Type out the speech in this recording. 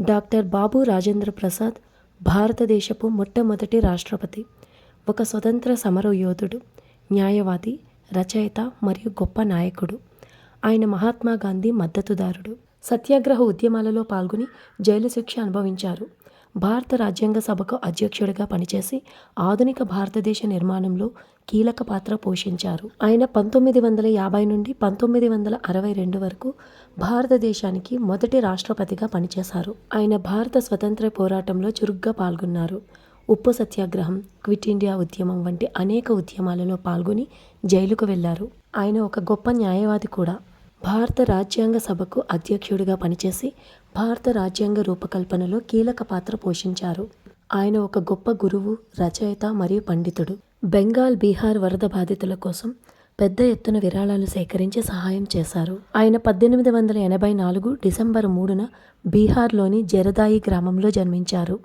Doctor Babu Rajendra Prasad భారతదేశపు మొట్టమొదటి రాష్ట్రపతి ఒక స్వతంత్ర సమరయోధుడు న్యాయవాది రచయిత మరియు గొప్ప నాయకుడు. ఆయన మహాత్మా గాంధీ మద్దతుదారుడు. సత్యాగ్రహ ఉద్యమాలలో పాల్గొని జైలు శిక్ష అనుభవించారు. భారత రాజ్యాంగ సభకు అధ్యక్షుడిగా పనిచేసి ఆధునిక భారతదేశ నిర్మాణంలో కీలక పాత్ర పోషించారు. ఆయన పంతొమ్మిది వందల యాభై నుండి పంతొమ్మిది వందల అరవై రెండు వరకు భారతదేశానికి మొదటి రాష్ట్రపతిగా పనిచేశారు. ఆయన భారత స్వతంత్ర పోరాటంలో చురుగ్గా పాల్గొన్నారు. ఉప్పు సత్యాగ్రహం క్విట్ ఇండియా ఉద్యమం వంటి అనేక ఉద్యమాలలో పాల్గొని జైలుకు వెళ్ళారు. ఆయన ఒక గొప్ప న్యాయవాది కూడా. భారత రాజ్యాంగ సభకు అధ్యక్షుడిగా పనిచేసి భారత రాజ్యాంగ రూపకల్పనలో కీలక పాత్ర పోషించారు. ఆయన ఒక గొప్ప గురువు రచయిత మరియు పండితుడు. బెంగాల్ బీహార్ వరద బాధితుల కోసం పెద్ద ఎత్తున విరాళాలు సేకరించి సహాయం చేశారు. ఆయన పద్దెనిమిది వందల ఎనభై నాలుగు డిసెంబర్ మూడున బీహార్లోని జరదాయి గ్రామంలో జన్మించారు.